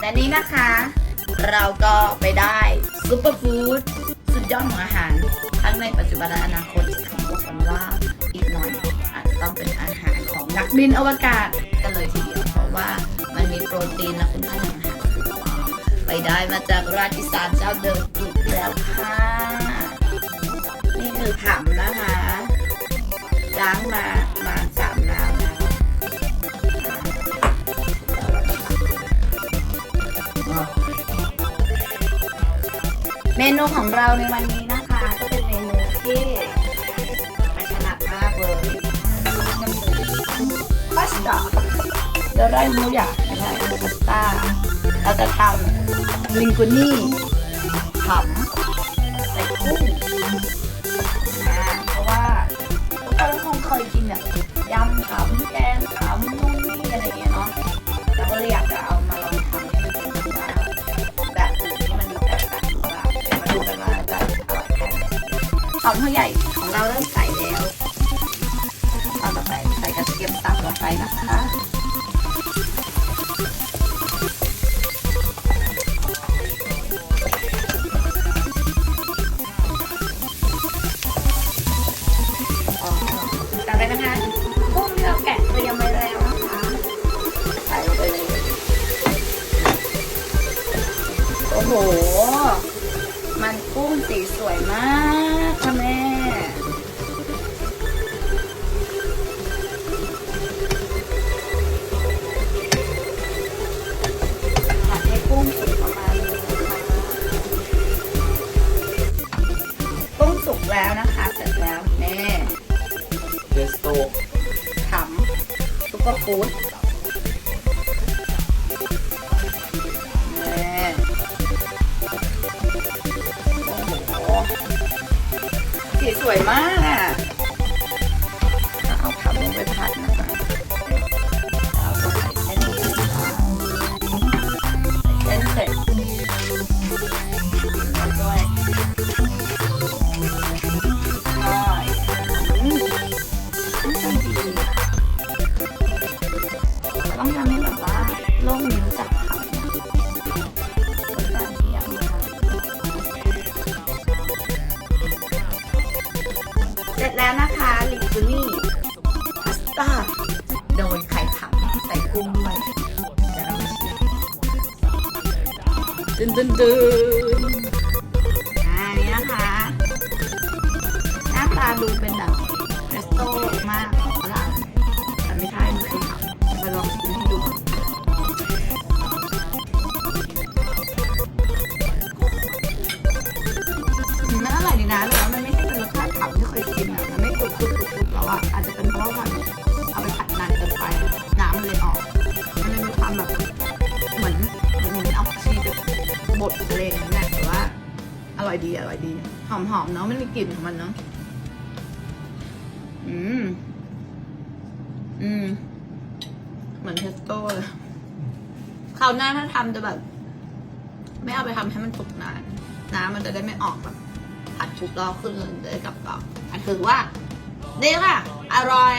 และนี้นะคะ เราก็ไปได้ซูเปอร์ฟู้ดสุดยอดของอาหาร ทั้งในปัจจุบันและอนาคตที่เขาบอกกันว่าอีกหน่อยอาจจะต้องเป็นอาหารของนักบินอวกาศกันเลยทีเดียวเพราะว่ามันมีโปรตีนและคุณค่าทางอาหารสูงไปได้มาจากราชิสานเจ้าเดิมอีกแล้วค่ะ เมนูของเราในวันนี้นะคะ ก็เป็นเมนูที่ไปถนัดมากเลยพาสต้าเดี๋ยวได้มูอยากได้พาสต้าเราจะทำลิงกุนี่ขำใส่กุ้งนะเพราะว่าทุกคนคงเคยกินแบบยำขำแกงขำ อมหัวใหญ่ของเราเริ่มใส่แล้วตอนต่อไปใส่กระเทียมตับลงไปนะคะตามไปนะคะกุ้งที่เราแกะเตรียมไว้แล้วนะคะใส่ลงไปเลยโอ้โห มันกุ้งสีสวยมากค่ะแม่ผัดให้กุ้งสุกประมาณนี้นะคะกุ้งสุกแล้วนะคะ เสร็จแล้วแน่เทสโต้ขำซุปเปอร์ฟู้ด สีสวยมากอะแล้วเอาขำลงไปผัดนะคะแล้วก็ใส่เส้นนี้นะคะใส่เส้นเสร็จแล้วด้วยใช่อืมต้องทำ ร็จแล้วนะคะลิปูนี่พาสต้าโดยไข่ผักใส่กุ้งด้วยเดี๋ยวเรามาชิมดึนดึนดึนอ่านี่นะคะ หน้าตาดูเป็นแบบเรสโต้มาก กินอะมันไม่กรุบกรุบกรุบแล้วอะอาจจะเป็นเพราะว่ามันเอาไปผัดนานเกินไปน้ำมันเลยออกมันเลยมีความแบบเหมือนเหมือนเอาชีสบดอะไรอย่างเงี้ยแต่ว่าอร่อยดีอร่อยดี หอมๆเนาะมันมีกลิ่นของมันเนาะอืม อืม เหมือนเทสโต้เลยคราวหน้าถ้าทำจะแบบ ไม่เอาไปทำให้มันสุกนาน น้ำมันจะได้ไม่ออกแบบ ผัดทุกรอบขึ้นเลยกับกรอบอันถือว่าดีค่ะ อร่อย